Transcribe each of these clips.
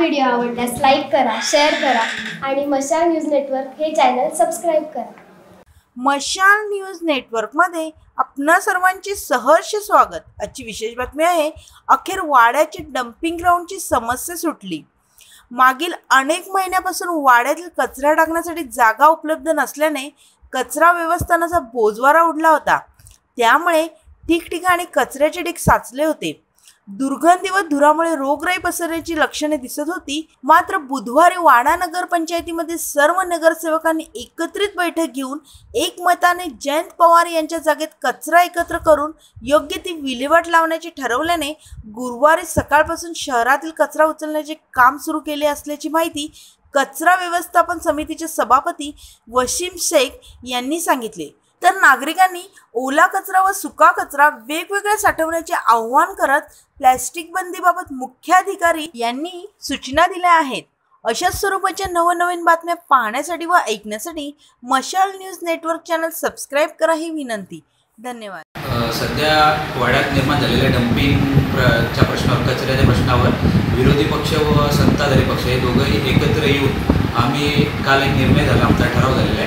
Video आवडल्यास like करा share करा आणि मशाल न्यूज नेटवर्क हे चॅनल सबस्क्राईब करा. मशाल न्यूज नेटवर्कमध्ये आपणा सर्वांचे सहर्ष स्वागत. आजची विशेष बातमी आहे अखेर वाड्याची डम्पिंग ग्राउंडची समस्या सुटली. मागील अनेक महिन्यापासून वाड्यातील कचरा टाकण्यासाठी जागा उपलब्ध नसल्याने कचरा व्यवस्थानाचा बोजवारा उडला होता. त्यामुळे ठिकठिकाणी कचऱ्याचे ढीक साचले होते. दुर्गंधी व धुरामुळे रोगराई पसरण्याची लक्षणे दिसत होती. मात्र बुधवारी वाडा नगर पंचायतीमध्ये सर्व नगरसेवकांनी एकत्रित बैठक घेऊन एकमताने जयंत पवार यांच्या जागेत कचरा एकत्र करून योग्य ती विल्हेवाट लावण्याचे ठरवल्याने गुरुवारी सकाळपासून शहरातील कचरा उचलण्याचे काम सुरू केले असल्याची माहिती कचरा व्यवस्थापन समितीचे सभापती वशीम शेख यांनी सांगितले. तर नागरिकांनी ओला कचरा व सुका कचरा वेगवेगळ्या साठवण्याचे आव्हान करत प्लॅस्टिक बंदीबाबत मुख्याधिकारी यांनी सूचना दिल्या आहेत. अशाच स्वरूपाच्या नवनवीन बातम्या पाहण्यासाठी व ऐकण्यासाठी मशाल न्यूज नेटवर्क चॅनल सबस्क्राईब करा ही विनंती. धन्यवाद. सध्या वाड्यात निर्माण झालेल्या डम्पिंग च्या प्रश्नावर कचऱ्याच्या प्रश्नावर विरोधी पक्ष व सत्ताधारी पक्ष हे दोघंही एकत्र येऊन आम्ही काल एक निर्णय झाला आमचा ठराव झालेला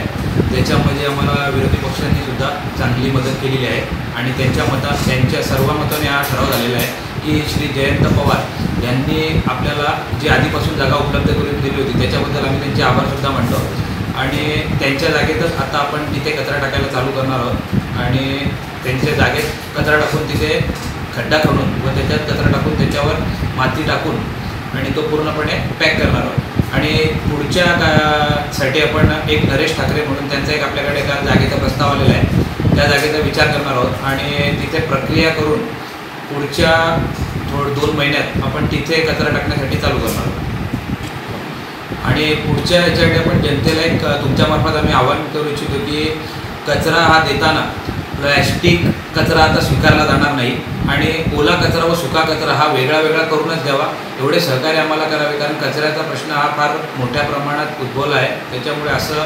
त्याच्यामध्ये आम्हाला विरोधी पक्षांनी सुद्धा चांगली मदत केलेली आहे. आणि त्यांच्या मतात त्यांच्या सर्व मताने हा ठराव झालेला आहे की श्री जयंत पवार यांनी आपल्याला जी आधीपासून जागा उपलब्ध करून दिली होती त्याच्याबद्दल आम्ही त्यांचे आभारसुद्धा म्हणतो आणि त्यांच्या जागेतच आता आपण तिथे कचरा टाकायला चालू करणार आहोत. आणि त्यांच्या जागेत कचरा टाकून तिथे खड्डा खणून व त्याच्यात कचरा टाकून त्याच्यावर माती टाकून आणि तो पूर्णपणे पॅक करणार आहोत. आणि पुढच्या कासाठी आपण एक नरेश ठाकरे म्हणून त्यांचा एक आपल्याकडे एका जागेचा प्रस्ताव आलेला आहे. त्या जागेचा विचार करणार आहोत आणि तिथे प्रक्रिया करून पुढच्या थोड दोन महिन्यात आपण तिथे कचरा टाकण्यासाठी चालू करणार आहोत. आणि पुढच्या ह्याच्याकडे आपण जनतेला एक तुमच्यामार्फत आम्ही आवाहन करू इच्छितो की कचरा हा देताना प्लॅस्टिक कचरा आता स्वीकारला जाणार नाही. आणि ओला कचरा व सुका कचरा हा वेगळा वेगळा करूनच द्यावा. एवढे सहकार्य आम्हाला करावे कारण कचऱ्याचा प्रश्न हा फार मोठ्या प्रमाणात उद्भवला आहे. त्याच्यामुळे असं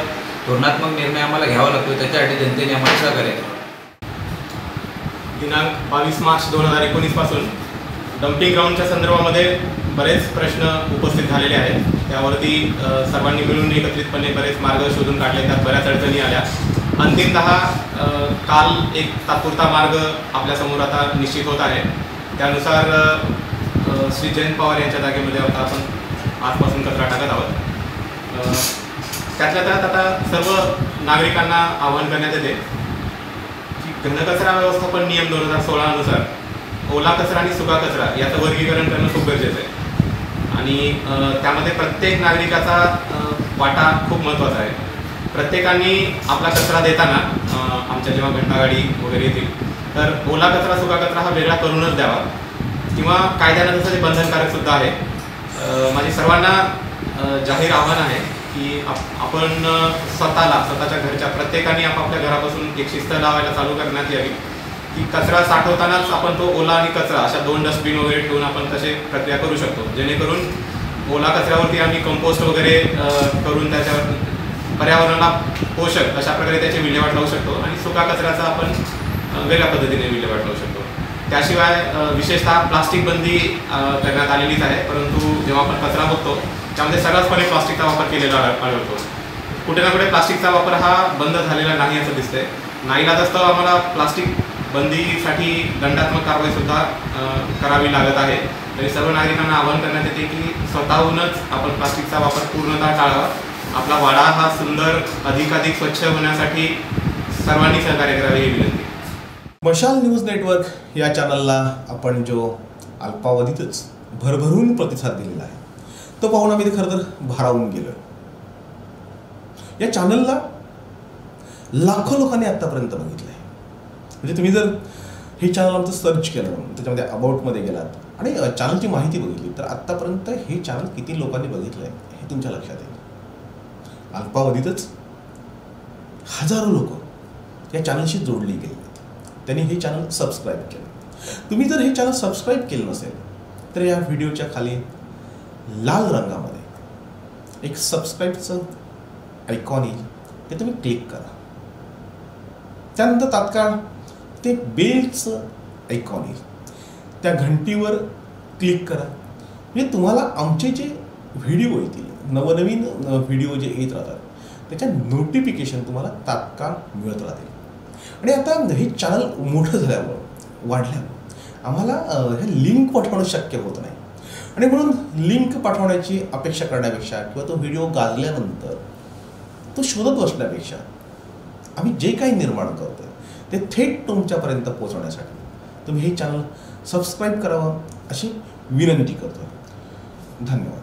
धोरणात्मक निर्णय आम्हाला घ्यावा लागतो त्याच्यासाठी जनतेने आम्हाला सहकार्य करावं. दिनांक बावीस मार्च दोन हजार एकोणीसपासून डम्पिंग ग्राउंडच्या संदर्भामध्ये बरेच प्रश्न उपस्थित झालेले आहेत. त्यावरती सर्वांनी मिळून एकत्रितपणे बरेच मार्ग शोधून काढले त्यात बऱ्याच अडचणी आल्या. अंतिमतः काल एक तात्पुरता मार्ग आपल्यासमोर आता निश्चित होत आहे. त्यानुसार श्री जयंत पवार यांच्या जागेमध्ये आता आपण आजपासून कचरा टाकत आहोत. त्यातल्या त्यात आता सर्व नागरिकांना आवाहन करण्यात येते की घनकचरा व्यवस्थापन नियम दोन हजार सोळानुसार ओला कचरा आणि सुका कचरा याचं वर्गीकरण करणं खूप गरजेचं आहे. आणि त्यामध्ये प्रत्येक नागरिकाचा वाटा खूप महत्त्वाचा आहे. प्रत्येकाने आपला कचरा देताना आमच्या जेव्हा घटनागाडी वगैरे येतील तर ओला कचरा सुका कचरा हा वेगळा करूनच द्यावा. किंवा कायद्यानं तसं ते बंधनकारक सुद्धा आहे. माझे माझी सर्वांना जाहीर आव्हान आहे की आप आपण स्वतःला स्वतःच्या घरच्या प्रत्येकाने आपापल्या घरापासून एक शिस्त लावायला चालू करण्यात यावी. की कचरा साठवतानाच आपण तो ओला आणि कचरा अशा दोन डस्टबिन वगैरे ठेवून आपण तसे प्रक्रिया करू शकतो. जेणेकरून ओला कचऱ्यावरती आम्ही कंपोस्ट वगैरे करून त्याच्या पर्यावरणाला पोषक अशा प्रकारे त्याची विल्हेवाट लावू शकतो आणि सुका कचऱ्याचा आपण वेगळ्या पद्धतीने विल्हेवाट लावू शकतो. त्याशिवाय विशेषतः प्लास्टिक बंदी करण्यात आलेलीच आहे. परंतु जेव्हा आपण कचरा बघतो त्यामध्ये सर्रासपणे प्लास्टिकचा वापर केलेला आढळतो. कुठे ना कुठे प्लास्टिकचा वापर हा बंद झालेला नाही असं दिसतंय. नाईलाजास्तव आम्हाला प्लास्टिक बंदीसाठी दंडात्मक कारवाई सुद्धा करावी लागत आहे. तरी सर्व नागरिकांना आवाहन करण्यात येते की स्वतःहूनच आपण प्लास्टिकचा वापर पूर्णतः टाळावा. आपला वाडा हा सुंदर अधिकाधिक स्वच्छ होण्यासाठी सर्वांनी सहकार्य करावे ही विनंती. मशाल न्यूज नेटवर्क या चॅनलला आपण जो अल्पावधीतच भरभरून प्रतिसाद दिलेला आहे तो पाहून आम्ही ते खरं तर भारावून गेलो या चॅनलला लाखो लोकांनी आत्तापर्यंत बघितलं आहे म्हणजे तुम्ही जर हे चॅनल आमचं सर्च केलं त्याच्यामध्ये अबाउटमध्ये गेलात आणि चॅनलची माहिती बघितली तर आत्तापर्यंत हे चॅनल किती लोकांनी बघितलं आहे हे तुमच्या लक्षात येईल. अल्पावधीतच हजारो लोक या चॅनलशी जोडली गेली. त्यांनी हे चॅनल सबस्क्राईब केलं. तुम्ही जर हे चॅनल सबस्क्राईब केलं नसेल तर या व्हिडिओच्या खाली लाल रंगामध्ये एक सबस्क्राईबचं आयकॉन येईल. ते तुम्ही क्लिक करा. त्यानंतर तात्काळ ते बेलचं आयकॉन येईल. त्या घंटीवर क्लिक करा. म्हणजे तुम्हाला आमचे जे व्हिडिओ येतील नवनवीन व्हिडिओ जे येत राहतात त्याच्या नोटिफिकेशन तुम्हाला तात्काळ मिळत राहतील. आणि आता हे चॅनल मोठं झाल्यामुळं वाढल्यामुळं आम्हाला हे लिंक पाठवणं शक्य होत नाही. आणि म्हणून लिंक पाठवण्याची अपेक्षा करण्यापेक्षा किंवा तो व्हिडिओ गाजल्यानंतर तो शोधत बसण्यापेक्षा आम्ही जे काही निर्माण करतो ते थेट तुमच्यापर्यंत पोहोचवण्यासाठी तुम्ही हे चॅनल सबस्क्राईब करावं अशी विनंती करतो धन्यवाद.